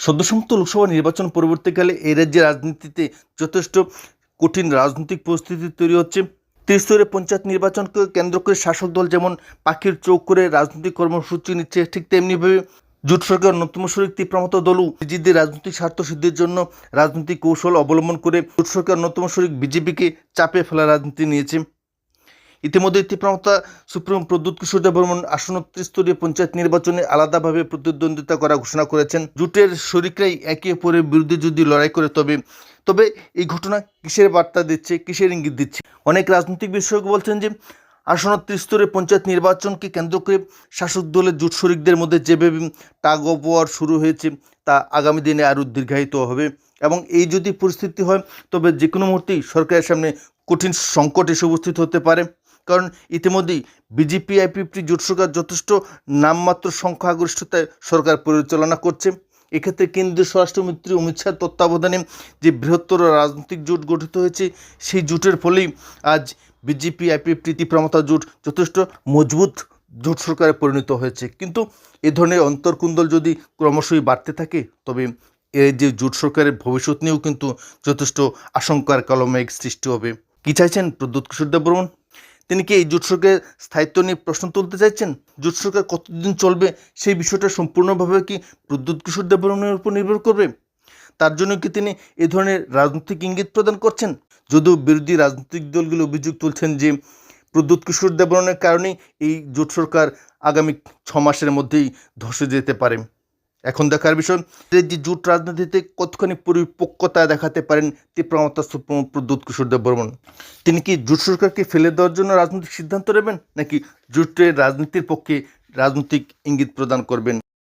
সদ্যসমাপ্ত লোকসভা নির্বাচন পরবর্তীকালে এই রাজ্যের রাজনীতিতে যথেষ্ট কঠিন রাজনৈতিক পরিস্থিতি তৈরি হচ্ছে। ত্রিস্তরের পঞ্চায়েত নির্বাচনকে কেন্দ্র করে শাসক দল যেমন পাখির চোখ করে রাজনৈতিক কর্মসূচি নিচ্ছে, ঠিক তেমনিভাবে জোট সরকার অন্যতম শরিক তীব্রমত দলও নিজেদের রাজনৈতিক স্বার্থ সিদ্ধির জন্য রাজনৈতিক কৌশল অবলম্বন করে জোট সরকার অন্যতম শরিক বিজেপিকে চাপে ফেলার রাজনীতি নিয়েছে। ইতিমধ্যে তীব্রমতা সুপ্রিম প্রদ্যুৎ কিশোর দেববর্মন আসন্ন ত্রিস্তরীয় পঞ্চায়েত নির্বাচনে আলাদাভাবে প্রতিদ্বন্দ্বিতা করা ঘোষণা করেছেন। জোটের শরিকরাই একে অপরের বিরুদ্ধে যদি লড়াই করে, তবে তবে এই ঘটনা কিসের বার্তা দিচ্ছে, কিসের ইঙ্গিত দিচ্ছে? অনেক রাজনৈতিক বিশেষজ্ঞ বলছেন যে, আসন্ন ত্রিস্তরের পঞ্চায়েত নির্বাচনকে কেন্দ্র করে শাসক দলের জোট শরিকদের মধ্যে যেভাবে টাগ অফ শুরু হয়েছে, তা আগামী দিনে আরও দীর্ঘায়িত হবে। এবং এই যদি পরিস্থিতি হয়, তবে যে কোনো মুহূর্তেই সরকারের সামনে কঠিন সংকট এসে উপস্থিত হতে পারে। কারণ ইতিমধ্যেই বিজেপি আইপিপি জোট সরকার যথেষ্ট নামমাত্র সংখ্যাগরিষ্ঠতায় সরকার পরিচালনা করছে। এক্ষেত্রে কেন্দ্রীয় স্বরাষ্ট্রমন্ত্রী অমিত শাহ তত্ত্বাবধানে যে বৃহত্তর রাজনৈতিক জোট গঠিত হয়েছে, সেই জোটের ফলেই আজ বিজেপি আইপিএফটি তীব্রমতা জোট যথেষ্ট মজবুত জোট সরকারে পরিণত হয়েছে। কিন্তু এ ধরনের অন্তর্কুন্দল যদি ক্রমশই বাড়তে থাকে, তবে এই যে জোট সরকারের ভবিষ্যৎ নিয়েও কিন্তু যথেষ্ট আশঙ্কার কলমেঘ সৃষ্টি হবে। কি চাইছেন প্রদ্যুৎ কিশোর দেববর্মন? তিনি কি এই জোট স্থায়িত্ব নিয়ে প্রশ্ন তুলতে চাইছেন? জোট সরকার কতদিন চলবে? সেই বিষয়টা সম্পূর্ণভাবে কি প্রদ্যুৎ কিশোর দেববর্মনের উপর নির্ভর করবে? তার জন্য কি তিনি এ ধরনের রাজনৈতিক ইঙ্গিত প্রদান করছেন? যদিও বিরোধী রাজনৈতিক দলগুলো অভিযোগ তুলছেন যে প্রদ্যুৎ কিশোর দেববর্মনের কারণেই এই জোট সরকার আগামী ছ মাসের মধ্যেই ধসে যেতে পারে। এখন দেখার বিষয় যে জুট রাজনীতিতে কতখানি পরিপক্কতা দেখাতে পারেন তীব্রমতা সুপ্রমো প্রদ্যুৎ কিশোর দেব বর্মন তিনি কি জুট সরকারকে ফেলে দেওয়ার জন্য রাজনৈতিক সিদ্ধান্ত নেবেন, নাকি জুটের রাজনীতির পক্ষে রাজনৈতিক ইঙ্গিত প্রদান করবেন?